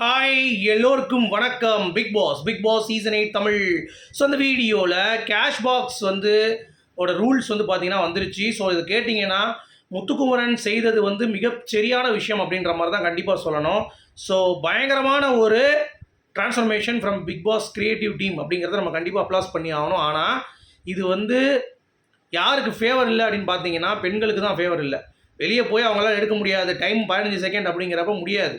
Hi எல்லோருக்கும் வணக்கம். Big boss big boss season eight Tamil. So அந்த வீடியோவில் கேஷ் பாக்ஸ் வந்து ஓட ரூல்ஸ் வந்து பார்த்தீங்கன்னா வந்துருச்சு. ஸோ இது கேட்டிங்கன்னா முத்துக்குமரன் செய்தது வந்து மிக சரியான விஷயம் அப்படின்ற மாதிரி தான் கண்டிப்பாக சொல்லணும். ஸோ பயங்கரமான ஒரு transformation from big boss creative team அப்படிங்கிறத நம்ம கண்டிப்பாக அப்ளாஸ் பண்ணி ஆகணும். ஆனால் இது வந்து யாருக்கு ஃபேவர் இல்லை அப்படின்னு பார்த்தீங்கன்னா பெண்களுக்கு தான் ஃபேவர் இல்லை. வெளியே போய் அவங்களால எடுக்க முடியாது. டைம் பதினஞ்சு செகண்ட் அப்படிங்கிறப்ப முடியாது.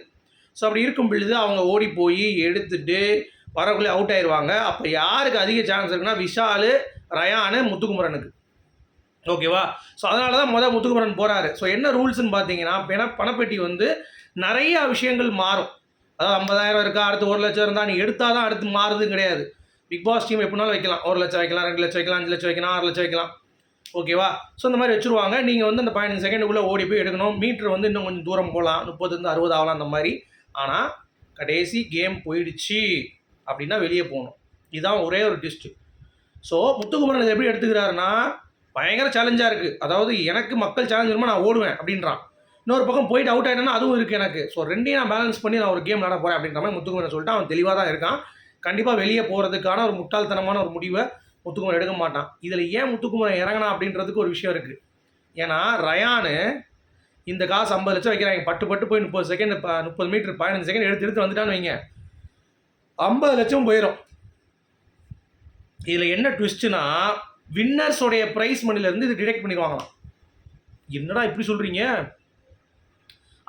ஸோ அப்படி இருக்கும் பொழுது அவங்க ஓடி போய் எடுத்துட்டு வரக்குள்ளே அவுட் ஆயிடுவாங்க அப்போ யாருக்கு அதிக சான்ஸ் இருக்குன்னா விஷால் ரயானு முத்துக்குமரனுக்கு. ஓகேவா ஸோ அதனால தான் முதல் முத்துக்குமரன் போகிறாரு ஸோ என்ன ரூல்ஸ்னு பார்த்தீங்கன்னா ஏன்னா பணப்பெட்டி வந்து நிறைய விஷயங்கள் மாறும். அதாவது ஐம்பதாயிரம் இருக்கா அடுத்து ஒரு லட்சம் இருந்தால் நீ எடுத்தால் தான் அடுத்து மாறுதுன்னு கிடையாது. பிக் பாஸ் டீம் எப்படினாலும் வைக்கலாம். ஒரு லட்சம் வைக்கலாம் ரெண்டு லட்சம் வைக்கலாம் அஞ்சு லட்சம் வைக்கலாம் ஆறு லட்சம் வைக்கலாம். ஓகேவா ஸோ இந்த மாதிரி வச்சுருவாங்க. நீங்கள் வந்து அந்த பதினஞ்சு செகண்டுக்குள்ளே ஓடி போய் எடுக்கணும். மீட்ரு வந்து இன்னும் கொஞ்சம் தூரம் போகலாம். முப்பதுலேருந்து அறுபது ஆகலாம் அந்த மாதிரி. ஆனால் கடைசி கேம் போயிடுச்சு அப்படின்னா வெளியே போகணும். இதுதான் ஒரே ஒரு டிஸ்ட்டு ஸோ முத்துக்குமரன் இதை எப்படி எடுத்துக்கிறாருன்னா பயங்கர சேலஞ்சாக இருக்குது அதாவது எனக்கு மக்கள் சேலஞ்ச் வருமா நான் ஓடுவேன் அப்படின்றான். இன்னொரு பக்கம் போயிட்டு அவுட் ஆகிட்டேன்னா அதுவும் இருக்குது எனக்கு. ஸோ ரெண்டையும் நான் பேலன்ஸ் பண்ணி நான் ஒரு கேம் விளாட போகிறேன் அப்படின்ற மாதிரி முத்துக்குமரன் சொல்லிட்டு அவன் தெளிவாக தான் இருக்கான். கண்டிப்பாக வெளியே போகிறதுக்கான ஒரு முட்டாள்தனமான ஒரு முடிவை முத்துக்குமரன் எடுக்க மாட்டான். இதில் ஏன் முத்துக்குமரன் இறங்கினா அப்படின்றதுக்கு ஒரு விஷயம் இருக்குது ஏன்னா ரயானு இந்த காசு ஐம்பது லட்சம் வைக்கிறாங்க. பட்டு பட்டு போய் முப்பது செகண்ட் முப்பது மீட்டர் பதினஞ்சு செகண்ட் எடுத்து எடுத்து வந்துட்டான்னு வைங்க. ஐம்பது லட்சம் போயிடும் இதில் என்ன ட்விஸ்ட்னா வின்னர்ஸோடைய ப்ரைஸ் மணிலேருந்து இது டிடெக்ட் பண்ணிடுவாங்களாம் என்னடா இப்படி சொல்கிறீங்க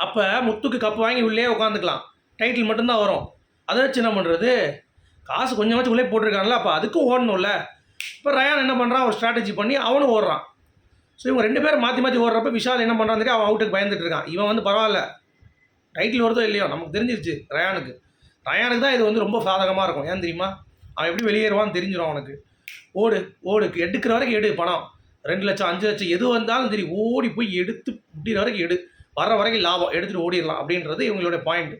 அப்போ முத்துக்கு கப் வாங்கி உள்ளே உட்காந்துக்கலாம் டைட்டில் மட்டும்தான் வரும். அதை வச்சு என்ன பண்ணுறது காசு கொஞ்சமாச்சும் உள்ளே போட்டிருக்காங்களா அப்போ அதுக்கும் ஓடணும்ல. இப்போ ரயான் என்ன பண்ணுறான் ஒரு ஸ்ட்ராட்டஜி பண்ணி அவனும் ஓடுறான். ஸோ இவங்க ரெண்டு பேரும் மாற்றி மாற்றி ஓடுறப்ப விஷால் என்ன பண்ணுறான் அவன் அவுட்டுக்கு பயந்துட்டு இருக்கான். இவன் வந்து பரவாயில்ல. டைட்டில் வருதோ இல்லையோ? நமக்கு தெரிஞ்சிருச்சு ரயானுக்கு. ரயானுக்கு தான் இது வந்து ரொம்ப சாதகமாக இருக்கும். ஏன் தெரியுமா? அவன் எப்படி வெளியேறுவான்னு தெரிஞ்சிடும் அவனுக்கு. ஓடு ஓடு. எடுக்கிற வரைக்கும் எடு பணம். ரெண்டு லட்சம் அஞ்சு லட்சம் எது வந்தாலும் சரி ஓடி போய் எடுத்து முடிகிற வரைக்கும் எடு. வர்ற வரைக்கும் லாபம். எடுத்துகிட்டு ஓடிடலாம் அப்படின்றது இவங்களுடைய பாயிண்ட்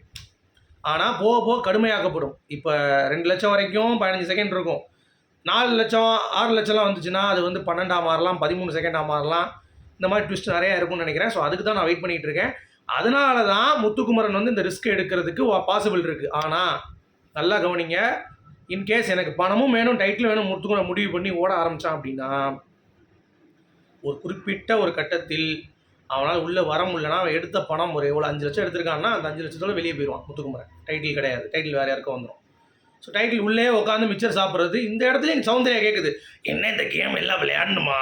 ஆனால் போக போக கடுமையாக்கப்படும். இப்போ ரெண்டு லட்சம் வரைக்கும் பதினஞ்சு செகண்ட் இருக்கும். நாலு லட்சம் ஆறு லட்சம்லாம் வந்துச்சுன்னா அது வந்து பன்னெண்டாக மாறலாம் பதிமூணு செகண்டாக மாறலாம் இந்த மாதிரி ட்விஸ்ட் நிறையா இருக்கும்னு நினைக்கிறேன். ஸோ அதுக்கு தான் நான் வெயிட் பண்ணிகிட்டு இருக்கேன். அதனால தான் முத்துக்குமரன் வந்து இந்த ரிஸ்க் எடுக்கிறதுக்கு பாசிபிள் இருக்குது ஆனால் நல்லா கவனிங்க. இன்கேஸ் எனக்கு பணமும் வேணும் டைட்டில் வேணும் முத்துக்குமரன் முடிவு பண்ணி ஓட ஆரம்பித்தான் அப்படின்னா ஒரு குறிப்பிட்ட ஒரு கட்டத்தில் அவனால் உள்ளே வர முடியலன்னா அவன் எடுத்த பணம் ஒரு எவ்வளோ அஞ்சு லட்சம் எடுத்திருக்கான்னா அந்த அஞ்சு லட்சத்தோட வெளியே போயிடுவான் முத்துக்குமரன். டைட்டில் கிடையாது. டைட்டில் வேறு யாருக்கும் வந்துடும் ஸோ டைட்டில் உள்ளே உட்காந்து மிச்சர் சாப்பிட்றது. இந்த இடத்துல எனக்கு சௌந்தர்யா கேட்குது என்ன இந்த கேம் எல்லாம் விளையாடணுமா?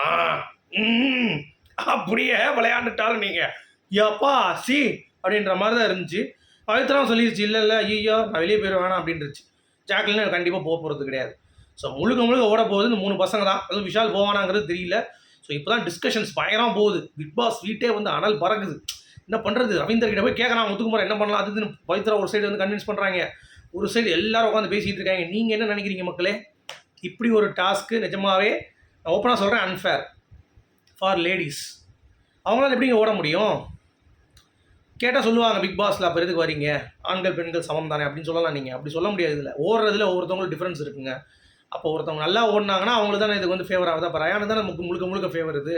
அப்படியே விளையாண்டுட்டாலும் நீங்கள் யப்பா சி அப்படின்ற மாதிரி தான் இருந்துச்சு. பவித்ராவும் சொல்லிருச்சு இல்லை இல்லை ஐயோ நான் வெளியே போயிட வேணாம் அப்படின்ருச்சு. ஜாக்லின் கண்டிப்பாக போக போகிறது கிடையாது. ஸோ முழுக்க முழுக்க ஓட போகுது. இந்த மூணு பசங்க தான். அதுவும் விஷால் போவானாங்கிறது தெரியல. ஸோ இப்போ தான் டிஸ்கஷன்ஸ் பயங்கரமாக போகுது. பிக் பாஸ் வீட்டே வந்து அனல் பறக்குது. என்ன பண்ணுறது ரவீந்தர் கிட்ட போய் கேட்கலாம் முத்துக்குமார் என்ன பண்ணலாம்? அது பவித்ரா ஒரு சைடு வந்து கன்வின்ஸ் பண்ணுறாங்க ஒரு சைடு எல்லாரும் உட்காந்து பேசிகிட்டு இருக்காங்க. நீங்கள் என்ன நினைக்கிறீங்க மக்களே? இப்படி ஒரு டாஸ்க்கு நிஜமாகவே நான் ஓப்பனாக சொல்கிறேன் அன்ஃபேர் ஃபார் லேடிஸ் அவங்களால எப்படிங்க ஓட முடியும்? கேட்டால் சொல்லுவாங்க பிக் பாஸில் அப்போ எதுக்கு வரீங்க ஆண்கள் பெண்கள் சமம் தானே? அப்படின்னு சொல்லலாம் நீங்கள் அப்படி சொல்ல முடியாது இதில். ஓடுறதுல ஒவ்வொருத்தவங்களுக்கு டிஃப்ரென்ஸ் இருக்குங்க. அப்போ ஒருத்தவங்க நல்லா ஓடினாங்கன்னா அவங்களுக்கு தானே இதுக்கு வந்து ஃபேவர் ஆகுது. அப்போ ரயானு தானே முக்கு முழுக்க முழுக்க ஃபேவர் இது.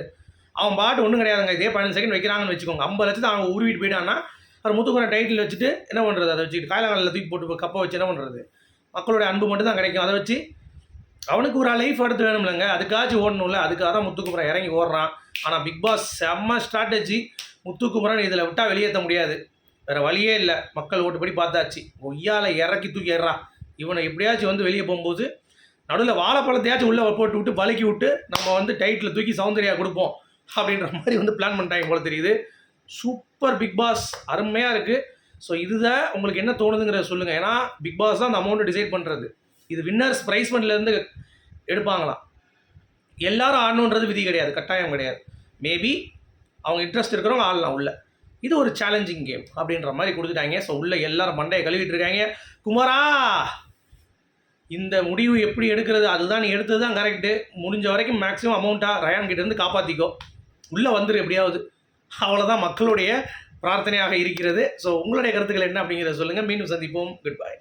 அவன் பாட்டு ஒன்றும் கிடையாதுங்க. இதே பதினஞ்சு செகண்ட் வைக்கிறாங்கன்னு வச்சுக்கோங்க. ஐம்பது லட்சத்தை அவங்க உருவிட்டு போயிட்டான்னா அவர் முத்துக்குற டைட்டில் வச்சுட்டு என்ன பண்ணுறது அதை வச்சுட்டு காயலாங்கல்ல தூக்கி போட்டு கப்பை வச்சு என்ன பண்ணுறது மக்களுடைய அன்பு மட்டும் தான் கிடைக்கும். அதை வச்சு அவனுக்கு ஒரு லைஃப் எடுத்து வேணும்லங்க. அதுக்காச்சும் ஓடணும்ல. அதுக்காக தான் முத்துக்குமரன் இறங்கி ஓடுறான். ஆனால் பிக் பாஸ் செம்ம ஸ்ட்ராட்டஜி முத்துக்குமரன் இதில் விட்டால் வெளியேற்ற முடியாது. வேறு வழியே இல்லை. மக்கள் ஓட்டுப்படி பார்த்தாச்சு. ஒய்யால் இறக்கி தூக்கி ஏறா இவனை எப்படியாச்சும் வந்து வெளியே போகும்போது நடுவில் வாழைப்பழத்தையாச்சும் உள்ளே போட்டு விட்டு பழக்கி விட்டு நம்ம வந்து டைட்டில் தூக்கி சௌந்தர்யா கொடுப்போம் அப்படின்ற மாதிரி வந்து பிளான் பண்ணிட்டாங்க போல தெரியுது. Super big boss. அருமையாக இருக்குது ஸோ இதுதான் உங்களுக்கு என்ன தோணுதுங்கிறத சொல்லுங்கள் ஏன்னா பிக் பாஸ் தான் அந்த அமௌண்ட்டை டிசைட் பண்ணுறது இது வின்னர்ஸ் ப்ரைஸ் ஃபண்ட்லேருந்து எடுப்பாங்களாம். எல்லாரும் ஆடணுன்றது விதி கிடையாது. கட்டாயம் கிடையாது. மேபி அவங்க இன்ட்ரெஸ்ட் இருக்கிறவங்க ஆடலாம் உள்ள. இது ஒரு சேலஞ்சிங் கேம் அப்படின்ற மாதிரி கொடுத்துட்டாங்க. ஸோ உள்ள எல்லாரும் மண்டையை கழுவிட்டு இருக்காங்க. குமாரா! இந்த முடிவு எப்படி எடுக்கிறது? அதுதான் நீ எடுத்தது தான் கரெக்டு முடிஞ்ச வரைக்கும் மேக்ஸிமம் அமௌண்ட்டாக ரயான் கிட்டேருந்து காப்பாற்றிக்கோ உள்ளே வந்துரு எப்படியாவது. அவ்வளோதான் மக்களுடைய பிரார்த்தனையாக இருக்கிறது. ஸோ உங்களுடைய கருத்துக்கள் என்ன அப்படிங்கிறத சொல்லுங்கள் மீண்டும் சந்திப்போம். Good bye